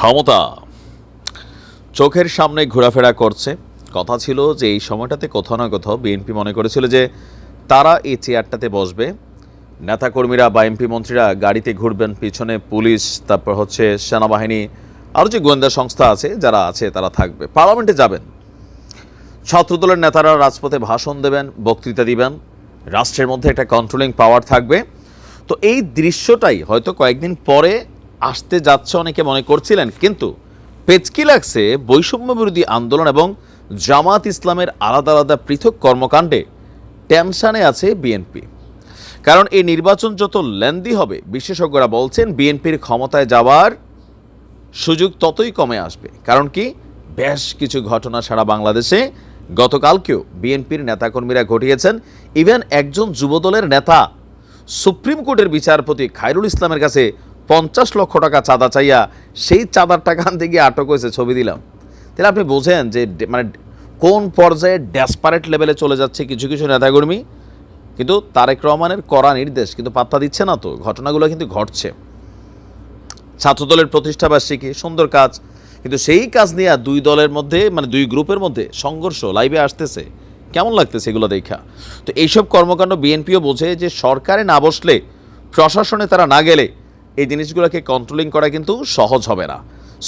ক্ষমতা। চোখের সামনে ঘোরাফেরা করছে। কথা ছিল যে এই সময়টাতে কোথাও না কোথাও বিএনপি মনে করেছিল যে তারা এই চেয়ারটাতে বসবে। নেতাকর্মীরা বা এমপি মন্ত্রীরা গাড়িতে ঘুরবেন, পিছনে পুলিশ, তারপর হচ্ছে সেনাবাহিনী, আরও যে গোয়েন্দা সংস্থা আছে, যারা আছে তারা থাকবে। পার্লামেন্টে যাবেন। ছাত্রদলের নেতারা রাজপথে ভাষণ দেবেন, বক্তৃতা দিবেন। রাষ্ট্রের মধ্যে একটা কন্ট্রোলিং পাওয়ার থাকবে। তো এই দৃশ্যটাই হয়তো কয়েকদিন পরে আসতে যাচ্ছে অনেকে মনে করছিলেন, কিন্তু পেচকি লাগছে বৈষম্য বিরোধী আন্দোলন এবং জামাত ইসলামের আলাদা আলাদা পৃথক কর্মকাণ্ডে। টেনশানে আছে বিএনপি। কারণ এই নির্বাচন যত লেন্দি হবে, বিশেষজ্ঞরা বলছেন বিএনপির ক্ষমতায় যাওয়ার সুযোগ ততই কমে আসবে। কারণ কি? বেশ কিছু ঘটনা সারা বাংলাদেশে গতকালকেও বিএনপির নেতাকর্মীরা ঘটিয়েছেন। ইভেন একজন যুবদলের নেতা সুপ্রিম কোর্টের বিচারপতি খায়রুল ইসলামের কাছে পঞ্চাশ লক্ষ টাকা চাঁদা চাইয়া সেই চাঁদার টাকা আনতে গিয়ে আটক হয়েছে, ছবি দিলাম। তাহলে আপনি বোঝেন যে মানে কোন পর্যায়ে ডেসপারেট লেভেলে চলে যাচ্ছে কিছু কিছু নেতাকর্মী? কিন্তু তারেক রহমানের কড়া নির্দেশ, কিন্তু পাত্তা দিচ্ছে না তো, ঘটনাগুলো কিন্তু ঘটছে। ছাত্রদলের প্রতিষ্ঠাবার্ষিকী সুন্দর কাজ, কিন্তু সেই কাজ নিয়ে দুই দলের মধ্যে মানে দুই গ্রুপের মধ্যে সংঘর্ষ লাইভে আসতেছে। কেমন লাগতেছে এগুলো দেখা? তো এইসব কর্মকাণ্ড বিএনপিও বোঝে যে সরকারে না বসলে, প্রশাসনে তারা না গেলে এই জিনিসগুলোকে কন্ট্রোলিং করা কিন্তু সহজ হবে না।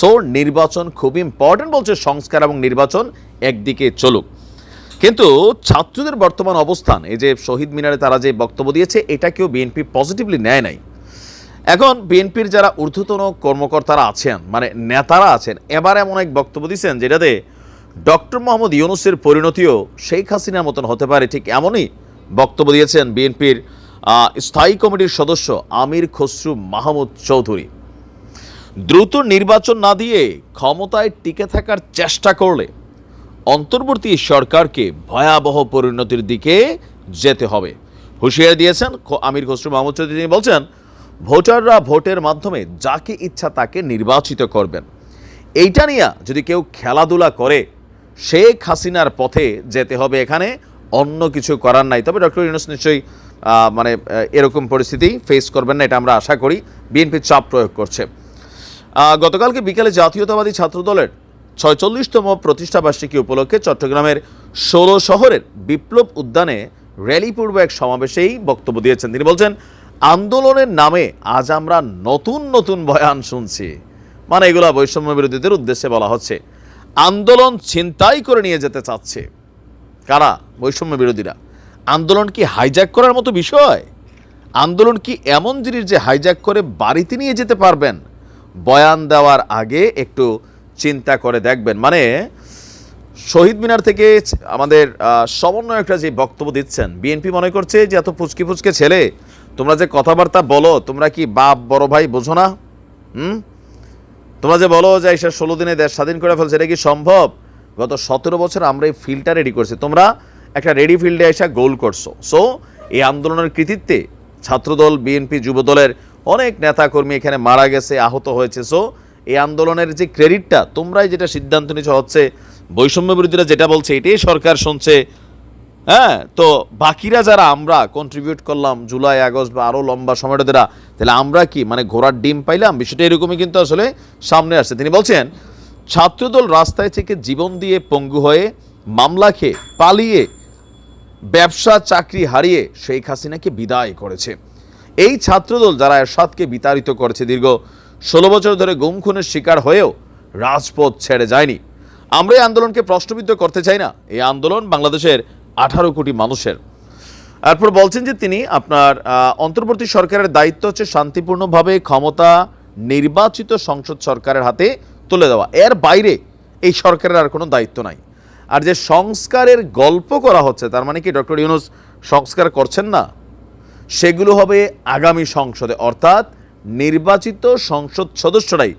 সো নির্বাচন খুব ইম্পর্টেন্ট বলছে, সংস্কার এবং নির্বাচন একদিকে চলুক। কিন্তু ছাত্রদের বর্তমান অবস্থান, এই যে শহীদ মিনারে তারা যে বক্তব্য দিয়েছে, এটা কেউ বিএনপি পজিটিভলি নেয় নাই। এখন বিএনপির যারা ঊর্ধ্বতন কর্মকর্তারা আছেন মানে নেতারা আছেন, এবার এমন এক বক্তব্য দিচ্ছেন যেটাতে ডক্টর মোহাম্মদ ইউনুসের পরিণতিও শেখ হাসিনার মতন হতে পারে, ঠিক এমনই বক্তব্য দিয়েছেন বিএনপির স্থায়ী কমিটির সদস্য আমির খসরু মাহমুদ চৌধুরী। দ্রুত নির্বাচন না দিয়ে ক্ষমতায় টিকে থাকার চেষ্টা করলে অন্তর্বর্তী সরকারকে ভয়াবহ পরিণতির দিকে যেতে হবে। হুঁশিয়ারি দিয়েছেন আমির খসরু মাহমুদ চৌধুরী। তিনি বলছেন, ভোটাররা ভোটের মাধ্যমে যাকে ইচ্ছা তাকে নির্বাচিত করবেন। এইটা নিয়ে যদি কেউ খেলাধুলা করে, শেখ হাসিনার পথে যেতে হবে এখানে, অন্য কিছু করার নাই। তবে ডক্টর ইউনুস নিশ্চয়ই মানে এরকম পরিস্থিতি ফেস করবেন না, এটা আমরা আশা করি। বিএনপি চাপ প্রয়োগ করছে। গতকালকে বিকালে জাতীয়তাবাদী ছাত্রদলের ছয়চল্লিশতম প্রতিষ্ঠাবার্ষিকী উপলক্ষে চট্টগ্রামের ষোলো শহরের বিপ্লব উদ্যানে র্যালি পূর্ব এক সমাবেশেই বক্তব্য দিয়েছেন। তিনি বলছেন, আন্দোলনের নামে আজ আমরা নতুন নতুন বয়ান শুনছি। মানে এগুলা বৈষম্য বিরোধীদের উদ্দেশ্যে বলা হচ্ছে, আন্দোলন ছিনতাই করে নিয়ে যেতে চাচ্ছে। কারা? বৈষম্য বিরোধীরা। আন্দোলন কি হাইজ্যাক করার মতো বিষয়? আন্দোলন কি এমন জিনিস যে হাইজ্যাক করে বাড়িতে নিয়ে যেতে পারবেন? বয়ান দেওয়ার আগে একটু চিন্তা করে দেখবেন। মানে শহীদ মিনার থেকে আমাদের সমন্বয়করা যে বক্তব্য দিচ্ছেন, বিএনপি মনে করছে যে এত ফুচকি ফুচকে ছেলে, তোমরা যে কথাবার্তা বলো, তোমরা কি বাপ, বড় ভাই বোঝো না? হুম? তোমরা যে বলো যে এসে ষোলো দিনে দেশ স্বাধীন করে ফেলছে, এটা কি সম্ভব? গত সতেরো বছর আমরা এই ফিল্ডটা রেডি করছি। তোমরা একটা রেডি ফিল্ডে এসে গোল করছ। সো এই আন্দোলনের কৃতিত্বে ছাত্রদল বিএনপি যুবদলের অনেক নেতাকর্মী এখানে মারা গেছে, আহত হয়েছে। সো এই আন্দোলনের যে ক্রেডিটটা তোমরাই যেটা সিদ্ধান্ত নিচ্ছ হচ্ছে বৈষম্য বিরোধীরা যেটা বলছে, এটাই সরকার শুনছে। হ্যাঁ তো বাকিরা যারা আমরা কন্ট্রিবিউট করলাম, জুলাই, আগস্ট বা আরও লম্বা সময়টা ধরা তাহলে আমরা কি মানে ঘোড়ার ডিম পাইলাম? বিষয়টা এরকমই কিন্তু আসলে সামনে আসছে। তিনি বলছেন, ছাত্রদল রাস্তায় থেকে জীবন দিয়ে পঙ্গু হয়ে মামলা খেয়ে পালিয়ে ব্যবসা, চাকরি হারিয়ে শেখ হাসিনাকে বিদায় করেছে। এই ছাত্রদল যারা এরশাদকে বিতাড়িত করেছে দীর্ঘ ষোলো বছর ধরে গুম খুনের শিকার হয়েও রাজপথ ছেড়ে যায়নি। আমরা এই আন্দোলনকে প্রশ্নবিদ্ধ করতে চাই না। এই আন্দোলন বাংলাদেশের আঠারো কোটি মানুষের। এরপর বলছেন যে তিনি আপনার অন্তর্বর্তী সরকারের দায়িত্ব হচ্ছে শান্তিপূর্ণভাবে ক্ষমতা নির্বাচিত সংসদ সরকারের হাতে তুলে দেওয়া। এর বাইরে এই সরকারের আর কোনো দায়িত্ব নাই। আর যে সংস্কারের গল্প করা হচ্ছে, তার মানে কি ডক্টর ইউনুস সংস্কার করছেন না? সেগুলো হবে আগামী সংসদে। অর্থাৎ নির্বাচিত সংসদ সদস্যরাই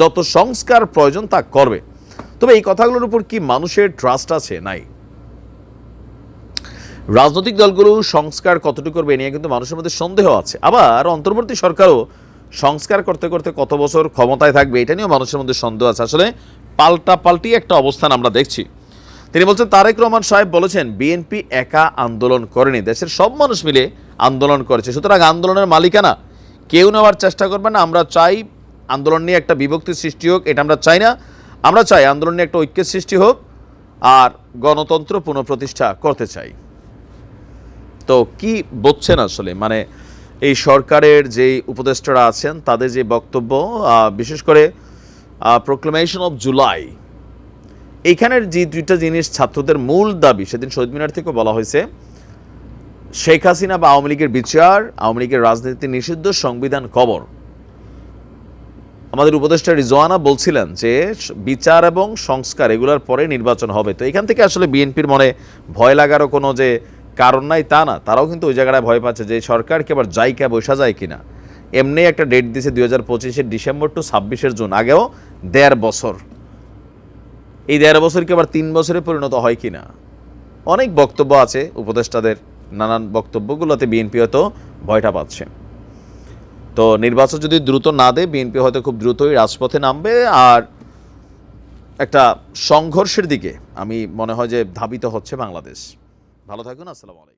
যত সংস্কার প্রয়োজন তা করবে। তবে এই কথাগুলোর উপর কি মানুষের ট্রাস্ট আছে? নাই। রাজনৈতিক দলগুলো সংস্কার কতটুকু করবে নিয়ে কিন্তু মানুষের মধ্যে সন্দেহ আছে। আবার অন্তর্বর্তী সরকারও সংস্কার করতে করতে কত বছর ক্ষমতায় থাকবে, এটা নিয়েও মানুষের মধ্যে সন্দেহ আছে। আসলে পাল্টা পাল্টি একটা অবস্থান আমরা দেখছি। তিনি বলছেন, তারেক রহমান সাহেব বলেছেন, বিএনপি একা আন্দোলন করেনি, দেশের সব মানুষ মিলে আন্দোলন করেছে। সুতরাং আন্দোলনের মালিকানা কেউ নেওয়ার চেষ্টা করবে না। আমরা চাই আন্দোলন নিয়ে একটা বিভক্তি সৃষ্টি হোক, এটা আমরা চাই না। আমরা চাই আন্দোলন নিয়ে একটা ঐক্যের সৃষ্টি হোক আর গণতন্ত্র পুনঃপ্রতিষ্ঠা করতে চাই। তো কি বলছেন আসলে? মানে এই সরকারের যে উপদেষ্টারা আছেন, তাদের যে বক্তব্য বিশেষ করে প্রোক্লেমেশন অফ জুলাই এইখানের যে দুইটা জিনিস ছাত্রদের মূল দাবি, সেদিন শহীদ মিনার থেকেও বলা হয়েছে, শেখ হাসিনা বা আওয়ামী লীগের বিচার, আওয়ামী লীগের রাজনীতি নিষিদ্ধ সংবিধান কবর। আমাদের উপদেষ্টা রিজওয়ানা বলছিলেন যে, বিচার এবং সংস্কার এগুলোর পরে নির্বাচন হবে। তো এখান থেকে আসলে বিএনপির মনে ভয় লাগারও কোনো যে কারণ নাই তা না। তারাও কিন্তু ওই জায়গাটায় ভয় পাচ্ছে যে সরকার কি আবার যাইকা বসা যায় কিনা। এমনি একটা ডেট দিছে দুই হাজার পঁচিশের ডিসেম্বর টু ছাব্বিশের জুন, আগেও দেড় বছর। এই দেড় বছরকে আবার তিন বছরে পরিণত হয় কি না অনেক বক্তব্য আছে, উপদেষ্টাদের নানান বক্তব্যগুলোতে বিএনপি হয়তো ভয়টা পাচ্ছে। তো নির্বাচন যদি দ্রুত না দেয়, বিএনপি হয়তো খুব দ্রুতই রাজপথে নামবে। আর একটা সংঘর্ষের দিকে আমি মনে হয় যে ধাবিত হচ্ছে বাংলাদেশ। ভালো থাকুন, আসসালামু আলাইকুম।